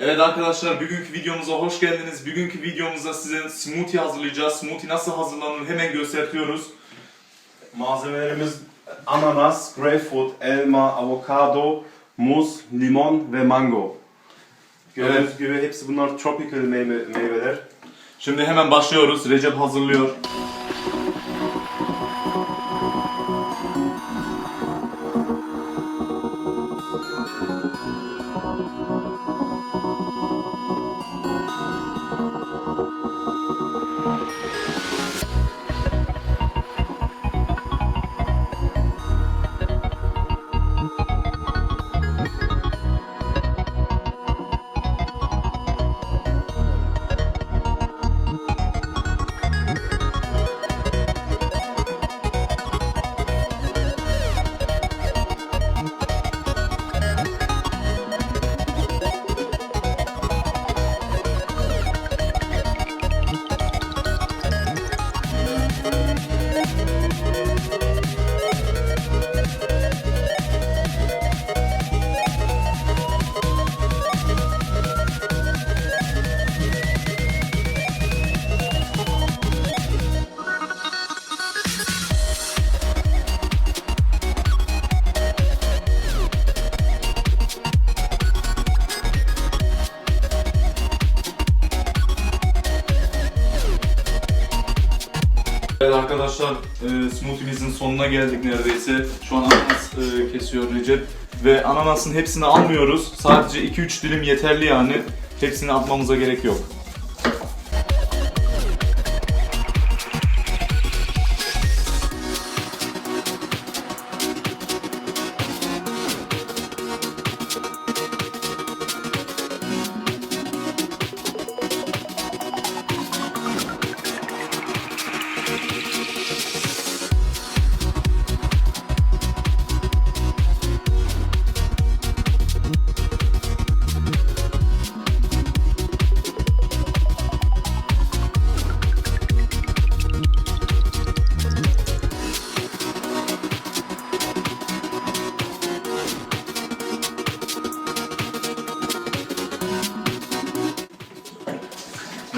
Evet arkadaşlar bugünkü videomuza hoş geldiniz. Bugünkü videomuzda size smoothie hazırlayacağız. Smoothie nasıl hazırlanır hemen gösteriyoruz. Malzemelerimiz ananas, grapefruit, elma, avokado, muz, limon ve mango. Gördüğünüz gibi hepsi bunlar tropical meyve, meyveler. Şimdi hemen başlıyoruz. Recep hazırlıyor. Evet arkadaşlar e, smoothie'mizin sonuna geldik neredeyse. Şu an ananas e, kesiyor Recep. Ve ananasın hepsini almıyoruz. Sadece 2-3 dilim yeterli yani. Hepsini atmamıza gerek yok.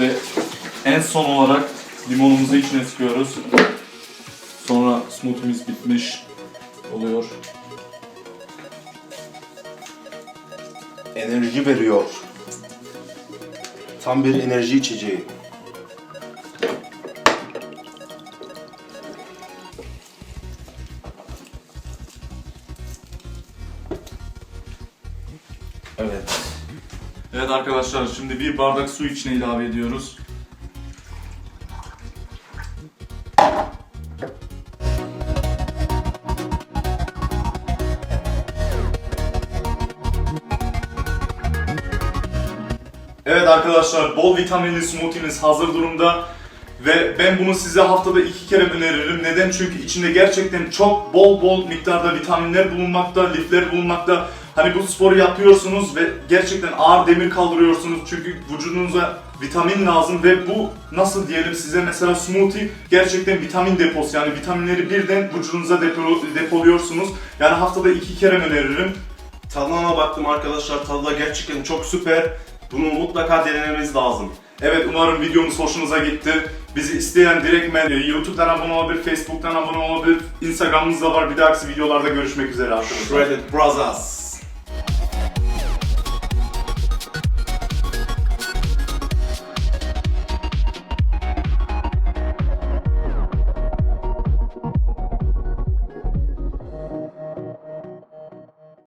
Ve en son olarak limonumuzu içine sıkıyoruz. Sonra smoothie'miz bitmiş oluyor. Enerji veriyor. Tam bir enerji içeceği. Evet. Evet arkadaşlar şimdi bir bardak su içine ilave ediyoruz. Evet arkadaşlar bol vitaminli smoothie'miz hazır durumda. Ve ben bunu size haftada iki kere öneririm. Neden? Çünkü içinde gerçekten çok bol bol miktarda vitaminler bulunmakta, lifler bulunmakta. Hani bu sporu yapıyorsunuz ve gerçekten ağır demir kaldırıyorsunuz çünkü vücudunuza vitamin lazım ve bu nasıl diyelim size mesela smoothie gerçekten vitamin deposu yani vitaminleri birden vücudunuza depo- depoluyorsunuz. Yani haftada iki kere öneririm. Tadına baktım arkadaşlar. Tadı da gerçekten çok süper. Bunu mutlaka denememiz lazım. Evet umarım videomuz hoşunuza gitti. Bizi isteyen direktmen YouTube'dan abone olabilir, Facebook'tan abone olabilir, Instagram'ımız da var. Bir dahaki videolarda görüşmek üzere. Shredded Brothers.